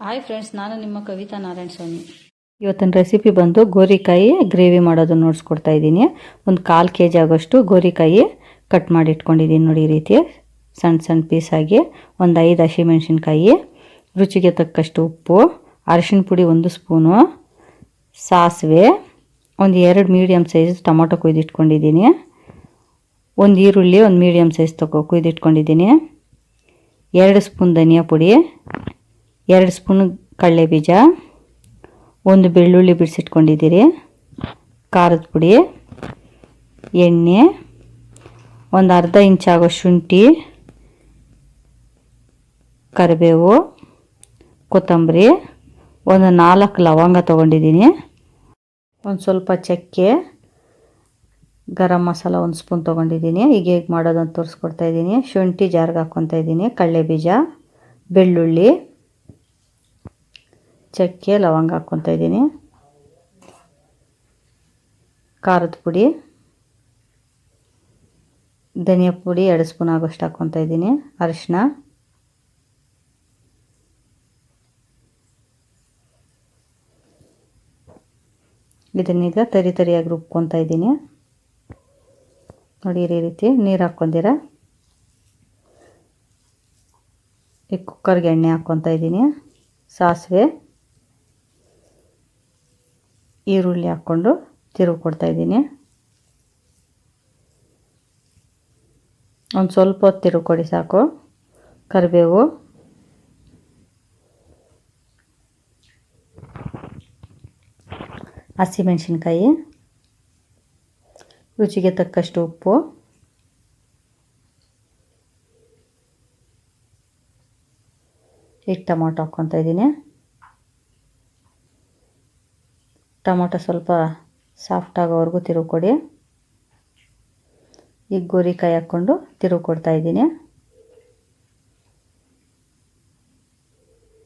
Hi friends ನಾನು ನಿಮ್ಮ ಕವಿತಾ ನಾರಾಯಣ ಸ್ವಾಮಿ. ಇವತ್ತಿನ ರೆಸಿಪಿ ಬಂದು ಗೋರಿಕಾಯಿ ಗ್ರೇವಿ ಮಾಡೋದನ್ನು ನೋಡಿಸ್ಕೊಡ್ತಾ ಇದ್ದೀನಿ. ಒಂದು ಕಾಲು ಕೆ ಜಿ ಆಗೋಷ್ಟು ಗೋರಿಕಾಯಿ ಕಟ್ ಮಾಡಿ ಇಟ್ಕೊಂಡಿದ್ದೀನಿ ನೋಡಿ ಈ ರೀತಿ. ಸಣ್ಣ ಸಣ್ಣ ಪೀಸಾಗಿ ಒಂದು ಐದು ಹಸಿಮೆಣ್ಸಿನ್ಕಾಯಿ ರುಚಿಗೆ ತಕ್ಕಷ್ಟು ಉಪ್ಪು, ಅರಶಿನ ಪುಡಿ ಒಂದು ಸ್ಪೂನು, ಸಾಸಿವೆ, ಒಂದು ಎರಡು ಮೀಡಿಯಮ್ ಸೈಜ್ ಟೊಮೊಟೊ ಕುಯ್ದಿಟ್ಕೊಂಡಿದ್ದೀನಿ ಒಂದು ಈರುಳ್ಳಿ ಒಂದು ಮೀಡಿಯಮ್ ಸೈಜ್ ತಗೋ ಕುಯ್ದಿಟ್ಕೊಂಡಿದ್ದೀನಿ ಎರಡು ಸ್ಪೂನ್ ಧನಿಯಾ ಪುಡಿ ಎರಡು ಸ್ಪೂನ್ ಕಡಲೆ ಬೀಜ, ಒಂದು ಬೆಳ್ಳುಳ್ಳಿ ಬಿಡಿಸಿಟ್ಕೊಂಡಿದ್ದೀರಿ ಖಾರದ ಪುಡಿ, ಎಣ್ಣೆ, ಒಂದು ಅರ್ಧ ಇಂಚಾಗೋ ಶುಂಠಿ, ಕರಿಬೇವು, ಕೊತ್ತಂಬರಿ, ಒಂದು ನಾಲ್ಕು ಲವಂಗ ತೊಗೊಂಡಿದ್ದೀನಿ. ಒಂದು ಸ್ವಲ್ಪ ಚಕ್ಕೆ, ಗರಂ ಮಸಾಲ ಒಂದು ಸ್ಪೂನ್ ತೊಗೊಂಡಿದ್ದೀನಿ. ಈಗ ಹೇಗೆ ಮಾಡೋದು ಅಂತ ತೋರಿಸ್ಕೊಡ್ತಾ ಇದ್ದೀನಿ. ಶುಂಠಿ ಜಾರ್ಗೆ ಹಾಕ್ಕೊತಾ ಇದ್ದೀನಿ. ಕಡಲೆ ಬೀಜ, ಬೆಳ್ಳುಳ್ಳಿ ಚಕ್ಕೆ, ಲವಂಗ ಹಾಕ್ಕೊತಾ ಇದ್ದೀನಿ. ಖಾರದ ಪುಡಿ, ಧನಿಯಾ ಪುಡಿ ಎರಡು ಸ್ಪೂನ್ ಆಗೋಷ್ಟು ಹಾಕ್ಕೊತಾ ಇದ್ದೀನಿ. ಅರಿಶಿನ ಇದನ್ನೀಗ ತರಿ ತರಿಯಾಗಿ ರುಬ್ಕೊತಾ ಇದ್ದೀನಿ. ನೋಡಿ ಈ ರೀತಿ ನೀರು ಹಾಕ್ಕೊಂಡಿರ? ಈ ಕುಕ್ಕರ್ಗೆ ಎಣ್ಣೆ ಹಾಕ್ಕೊತಾ ಇದ್ದೀನಿ. ಸಾಸಿವೆ. ಈರುಳ್ಳಿ ಹಾಕ್ಕೊಂಡು ತಿರುಗಿ ಕೊಡ್ತಾಯಿದ್ದೀನಿ ಒಂದು ಸ್ವಲ್ಪ ಹೊತ್ತು ತಿರುಗಿ ಕೊಡಿ ಸಾಕು. ಕರಿಬೇವು. ಹಸಿಮೆಣಸಿನ್ಕಾಯಿ. ರುಚಿಗೆ ತಕ್ಕಷ್ಟು ಉಪ್ಪು. ಈಗ ಟೊಮೊಟೊ ಹಾಕ್ಕೊತಾ ಇದ್ದೀನಿ. ಟೊಮೊಟೊ ಸ್ವಲ್ಪ ಸಾಫ್ಟ್ ಆಗೋವರೆಗೂ ತಿರುವು ಕೊಡಿ ಈಗ ಗೋರಿಕಾಯಿ ಹಾಕ್ಕೊಂಡು ತಿರುಗಿ ಇದ್ದೀನಿ.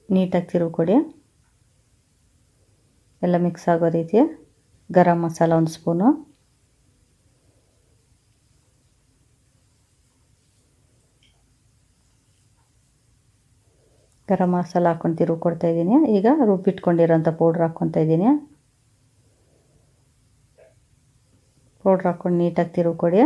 ನೀಟಾಗಿ ತಿರುವು ಕೊಡಿ ಎಲ್ಲ ಮಿಕ್ಸ್ ಆಗೋ ರೀತಿ ಗರಂ ಮಸಾಲ ಒಂದು ಸ್ಪೂನು. ಗರಂ ಮಸಾಲ ಹಾಕ್ಕೊಂಡು ತಿರುವು ಕೊಡ್ತಾಯಿದ್ದೀನಿ ಈಗ ರುಬ್ಬಿಟ್ಕೊಂಡಿರೋಂಥ ಪೌಡ್ರ್ ಹಾಕ್ಕೊತಾ ಇದ್ದೀನಿ. ಪೌಡ್ರ್ ಹಾಕ್ಕೊಂಡು ನೀಟಾಗಿ ತಿರುಗಿಕೊಡಿ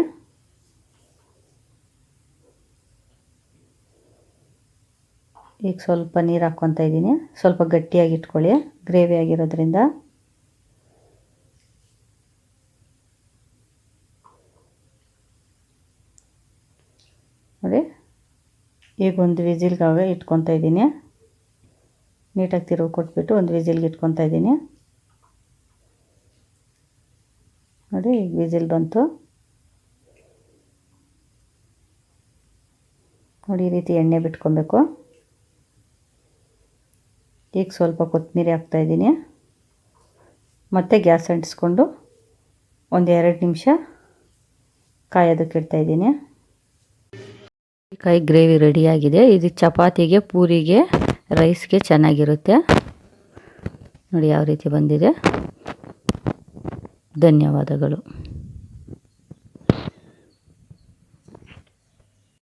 ಈಗ ಸ್ವಲ್ಪ ನೀರು ಹಾಕ್ಕೊತಾ ಇದ್ದೀನಿ. ಸ್ವಲ್ಪ ಗಟ್ಟಿಯಾಗಿ ಇಟ್ಕೊಳ್ಳಿ. ಗ್ರೇವಿ ಆಗಿರೋದ್ರಿಂದ. ನೋಡಿ. ಈಗ ಒಂದು ವಿಸಿಲ್ಗಾಗ ಇಟ್ಕೊತಾ ಇದ್ದೀನಿ. ನೀಟಾಗಿ ತಿರುಗಿ ಕೊಟ್ಬಿಟ್ಟು ಒಂದು ವಿಸಿಲ್ಗೆ ಇಟ್ಕೊತಾ ಇದ್ದೀನಿ. ನೋಡಿ, ವಿಸಿಲ್ ಬಂತು. ನೋಡಿ, ಈ ರೀತಿ ಎಣ್ಣೆ ಬಿಟ್ಕೊಬೇಕು. ಈಗ ಸ್ವಲ್ಪ ಕೊತ್ತಂಬರಿ ಹಾಕ್ತಾಯಿದ್ದೀನಿ ಮತ್ತು ಗ್ಯಾಸ್ ಅಂಟಿಸ್ಕೊಂಡು ಒಂದು ಎರಡು ನಿಮಿಷ ಕಾಯೋದಕ್ಕೆ ಇಡ್ತಾಯಿದ್ದೀನಿ ಕಾಯಿ ಗ್ರೇವಿ ರೆಡಿಯಾಗಿದೆ. ಇದು ಚಪಾತಿಗೆ, ಪೂರಿಗೆ, ರೈಸ್ಗೆ ಚೆನ್ನಾಗಿರುತ್ತೆ. ನೋಡಿ, ಯಾವ ರೀತಿ ಬಂದಿದೆ. ಧನ್ಯವಾದಗಳು.